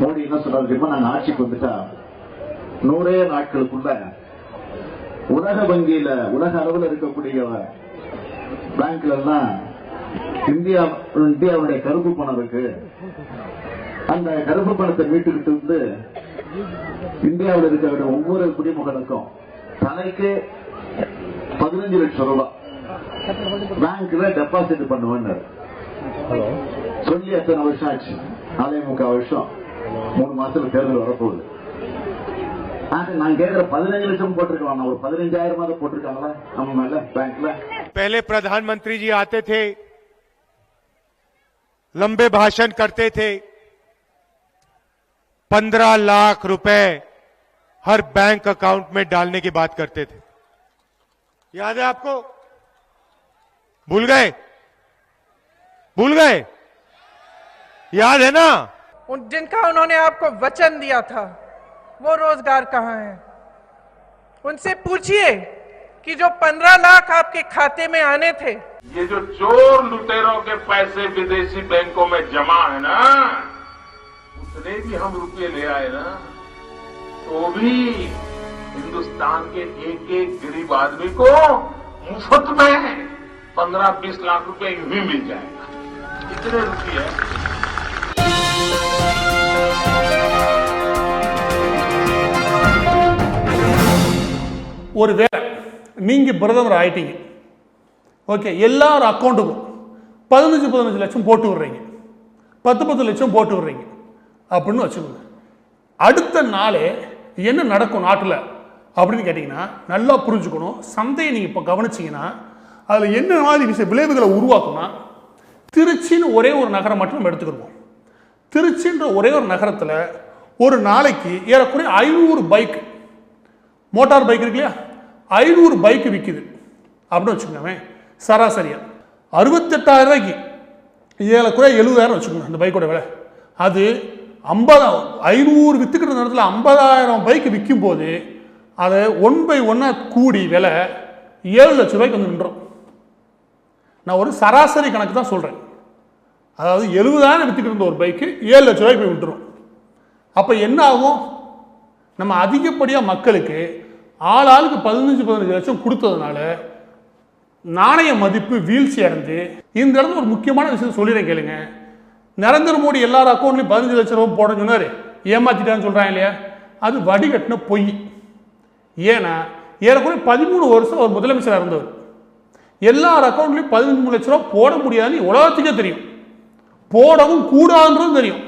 மோடி என்ன சொல்றாரு தெரியுமா? நாங்க ஆட்சிக்கு வந்துட்டா நூறே நாட்களுக்குள்ள உலக வங்கியில உலக அளவில் இருக்கக்கூடிய பேங்க்ல எல்லாம் இந்தியா இந்தியாவுடைய கருப்பு பணம் இருக்கு. அந்த கருப்பு பணத்தை மீட்டுக்கிட்டு வந்து இந்தியாவில் இருக்கிற ஒவ்வொரு குடிமகனுக்கும் தலைக்கு பதினஞ்சு லட்சம் ரூபாய். பேங்க்ல டெபாசிட் பண்ணுவேன்னு சொல்லி எத்தனை வருஷம் ஆச்சு? நாலே முக்கால் வருஷம். மூணு மாசத்துல தேர்தல் வரப்போகுது ஆக நான் கேட்கிற பதினஞ்சு லட்சம் போட்டிருக்கலாம் ஒரு பதினஞ்சாயிரம் போட்டிருக்காங்களா நம்ம மேல பேங்க்ல पहले प्रधानमंत्री जी आते थे लंबे भाषण करते थे पंद्रह लाख रुपए हर बैंक अकाउंट में डालने की बात करते थे याद है आपको भूल गए भूल गए याद है ना उन जिनका उन्होंने आपको वचन दिया था, वो रोज़गार कहाँ है? उनसे पूछिए कि जो पंद्रह लाख आपके खाते में आने थे। ये जो चोर लुटेरों के पैसे विदेशी बैंकों में जमा है ना, उतने भी हम रुपये ले आए ना तो भी हिंदुस्तान के एक एक गरीब आदमी को मुफ़्त में पंद्रह बीस लाख रुपए यूँ ही मिल जाएगा। इतने रुपये ஒரு வேலை. நீங்கள் பிரதமர் ஆயிட்டீங்க. ஓகே எல்லார் அக்கௌண்ட்டுக்கும் பதினஞ்சு பதினஞ்சு லட்சம் போட்டு விடுறீங்க. பத்து பத்து லட்சம் போட்டு விடுறீங்க. அப்படின்னு வச்சுக்கோங்க. அடுத்த நாளே என்ன நடக்கும் நாட்டில் அப்படின்னு கேட்டிங்கன்னா நல்லா புரிஞ்சுக்கணும். சந்தையை நீங்கள் இப்போ கவனிச்சிங்கன்னா அதில் என்ன மாதிரி விஷய விளைவுகளை உருவாக்கும்னா திருச்சின்னு ஒரே ஒரு நகரம் மட்டும் நம்ம எடுத்துக்கிடுவோம். திருச்சின்ற ஒரே ஒரு நகரத்தில் ஒரு நாளைக்கு ஏறக்குறைய ஐநூறு பைக் மோட்டார் பைக் இருக்கு இல்லையா? ஐநூறு பைக்கு விற்கிது அப்படின்னு வச்சுக்கோங்க சராசரியாக அறுபத்தெட்டாயிரம் ரூபாய்க்கு. ஏழக்குறைய எழுபதாயிரம் வச்சுக்கோங்க அந்த பைக்கோட விலை. அது ஐம்பதாயிரம் ஐநூறு வித்துக்கிட்ட நேரத்தில் ஐம்பதாயிரம் பைக்கு விற்கும் போது அதை ஒன் பை ஒன்னாக கூடி விலை ஏழு லட்ச ரூபாய்க்கு வந்து நின்றோம். நான் ஒரு சராசரி கணக்கு தான் சொல்கிறேன் அதாவது எழுபதாயிரம் விற்றுக்கிட்டு இருந்த ஒரு பைக்கு ஏழு லட்ச ரூபாய்க்கு போய் விட்டுரும். அப்போ என்ன ஆகும்? நம்ம அதிகப்படியாக மக்களுக்கு ஆள் ஆளுக்கு பதினஞ்சு பதினஞ்சு லட்சம் கொடுத்ததுனால நாணய மதிப்பு வீழ்ச்சி அடைந்து இந்த இடத்துல ஒரு முக்கியமான விஷயம் சொல்லிடுறேன் கேளுங்க. நரேந்திர மோடி எல்லார் அக்கௌண்ட்லையும் பதினஞ்சு லட்சம் ரூபாய் போட சொன்னார். ஏமாத்திட்டான்னு சொல்கிறாங்க இல்லையா? அது வடிகட்டின பொய். ஏன்னா ஏறக்குறைய பதிமூணு வருஷம் அவர் முதலமைச்சராக இருந்தவர். எல்லார் அக்கௌண்ட்லையும் பதினஞ்சு லட்ச ரூபா போட முடியாதுன்னு உலகத்துக்கே தெரியும். போடவும் கூடாதுன்றது தெரியும்.